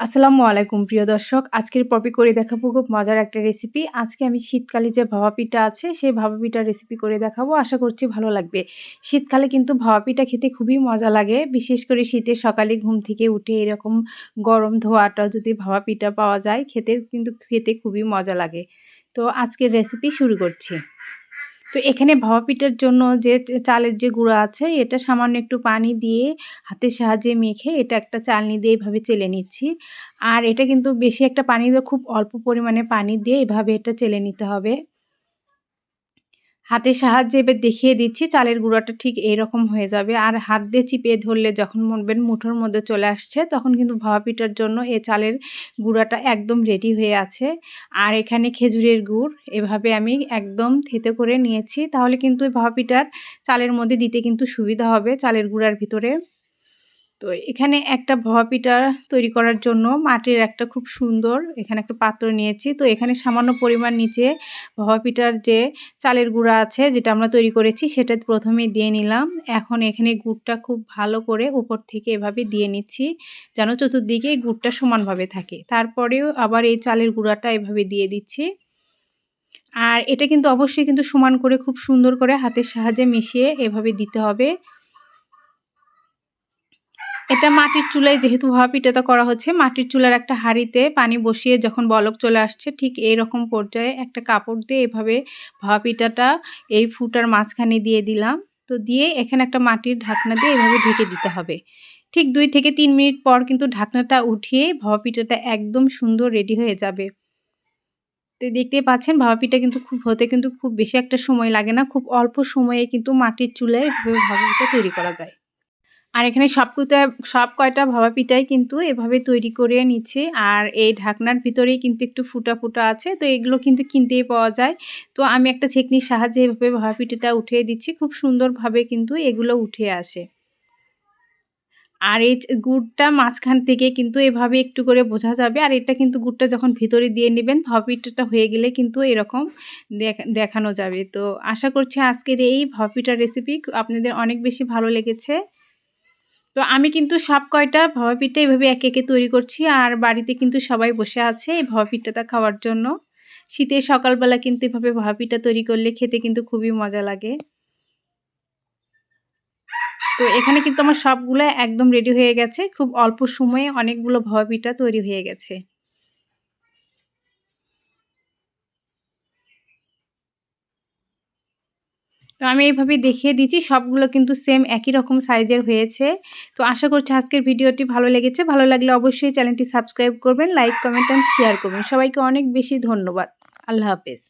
আসসালামু আলাইকুম প্রিয় দর্শক। আজকের পপি করে দেখাবো খুব মজার একটা রেসিপি। আজকে আমি শীতকালে যে ভাপা পিঠা আছে, সেই ভাপা পিঠার রেসিপি করে দেখাবো। আশা করছি ভালো লাগবে। শীতকালে কিন্তু ভাপা পিঠা খেতে খুবই মজা লাগে। বিশেষ করে শীতের সকালে ঘুম থেকে উঠে এরকম গরম ধোয়াটা যদি ভাপা পিঠা পাওয়া যায়, খেতে কিন্তু খেতে খুবই মজা লাগে। তো আজকের রেসিপি শুরু করছি। তো এখানে ভাপা পিঠার জন্য যে চালের যে গুঁড়ো আছে, এটা সামান্য একটু পানি দিয়ে হাতের সাহায্যে মেখে এটা একটা চালনি দিয়ে এভাবে চেলে নিচ্ছি। আর এটা কিন্তু বেশি একটা পানি দিয়ে, খুব অল্প পরিমাণে পানি দিয়ে এভাবে এটা চেলে নিতে হবে। হাতের সাহায্যে এবার দেখিয়ে দিচ্ছি, চালের গুঁড়াটা ঠিক এইরকম হয়ে যাবে। আর হাত দিয়ে চিপিয়ে ধরলে যখন মনবেন মুঠোর মধ্যে চলে আসছে, তখন কিন্তু ভাপা পিঠার জন্য এ চালের গুঁড়াটা একদম রেডি হয়ে আছে। আর এখানে খেজুরের গুড়, এভাবে আমি একদম থেতে করে নিয়েছি। তাহলে কিন্তু ভাপা পিঠার চালের মধ্যে দিতে কিন্তু সুবিধা হবে চালের গুঁড়ার ভিতরে। তো এখানে একটা ভবা পিঠা তৈরি করার জন্য মাটির একটা খুব সুন্দর এখানে একটা পাত্র নিয়েছি। তো এখানে সামান্য পরিমাণ নিচে ভবা পিঠার যে চালের গুঁড়া আছে যেটা আমরা তৈরি করেছি সেটা প্রথমে দিয়ে নিলাম। এখন এখানে গুড়টা খুব ভালো করে উপর থেকে এভাবে দিয়ে নিচ্ছি যেন চতুর্দিকে গুড়টা সমানভাবে থাকে। তারপরেও আবার এই চালের গুঁড়াটা এভাবে দিয়ে দিচ্ছি। আর এটা কিন্তু অবশ্যই কিন্তু সমান করে খুব সুন্দর করে হাতের সাহায্যে মিশিয়ে এভাবে দিতে হবে। এটা মাটির চুলায় যেহেতু ভাপা পিঠাটা করা হচ্ছে, মাটির চুলার একটা হাঁড়িতে পানি বসিয়ে যখন বলক চলে আসছে, ঠিক এই রকম পর্যায়ে একটা কাপড় দিয়ে এভাবে ভাপা পিঠাটা এই ফুটার মাঝখানে দিয়ে দিলাম। তো দিয়ে এখানে একটা মাটির ঢাকনা দিয়ে এভাবে ঢেকে দিতে হবে। ঠিক দুই থেকে তিন মিনিট পর কিন্তু ঢাকনাটা উঠিয়ে ভাপা পিঠাটা একদম সুন্দর রেডি হয়ে যাবে। তো দেখতেই পাচ্ছেন ভাপা পিঠা কিন্তু খুব হতে কিন্তু খুব বেশি একটা সময় লাগে না, খুব অল্প সময়ে কিন্তু মাটির চুলায় ভাপা পিঠা তৈরি করা যায়। আর এখানে সব কুটা সব কয়টা ভাবা পিঠাই কিন্তু এভাবে তৈরি করে নিচ্ছি। আর এই ঢাকনার ভিতরেই কিন্তু একটু ফুটা ফুটা আছে, তো এগুলো কিন্তু কিনতেই পাওয়া যায়। তো আমি একটা ছেকনির সাহায্যে এভাবে ভাবা পিঠাটা উঠিয়ে দিচ্ছি, খুব সুন্দরভাবে কিন্তু এগুলো উঠে আসে। আর এই গুড়টা মাঝখান থেকে কিন্তু এভাবে একটু করে বোঝা যাবে, আর এটা কিন্তু গুড়টা যখন ভিতরে দিয়ে নেবেন ভাপিটাটা হয়ে গেলে কিন্তু এরকম দেখানো যাবে। তো আশা করছি আজকের এই ভাপিটার রেসিপি আপনাদের অনেক বেশি ভালো লেগেছে। তো আমি কিন্তু সব কয়টা ভাবা পিঠা এভাবে একে একে তৈরি করছি আর বাড়িতে কিন্তু সবাই বসে আছে এই ভাবা পিঠাটা খাওয়ার জন্য। শীতের সকালবেলা কিন্তু এভাবে ভাবা পিঠা তৈরি করলে খেতে কিন্তু খুবই মজা লাগে। তো এখানে কিন্তু আমার সবগুলো একদম রেডি হয়ে গেছে। খুব অল্প সময়ে অনেকগুলো ভাবা পিঠা তৈরি হয়ে গেছে। তো আমি এইভাবে দেখিয়ে দিচ্ছি। সবগুলো কিন্তু সেম একই রকম সাইজের হয়েছে। তো আশা করছি আজকের ভিডিওটি ভালো লেগেছে। ভালো লাগলে অবশ্যই চ্যানেলটি সাবস্ক্রাইব করবেন লাইক কমেন্ট অ্যান্ড শেয়ার করবেন। সবাইকে অনেক বেশি ধন্যবাদ। আল্লাহ হাফেজ।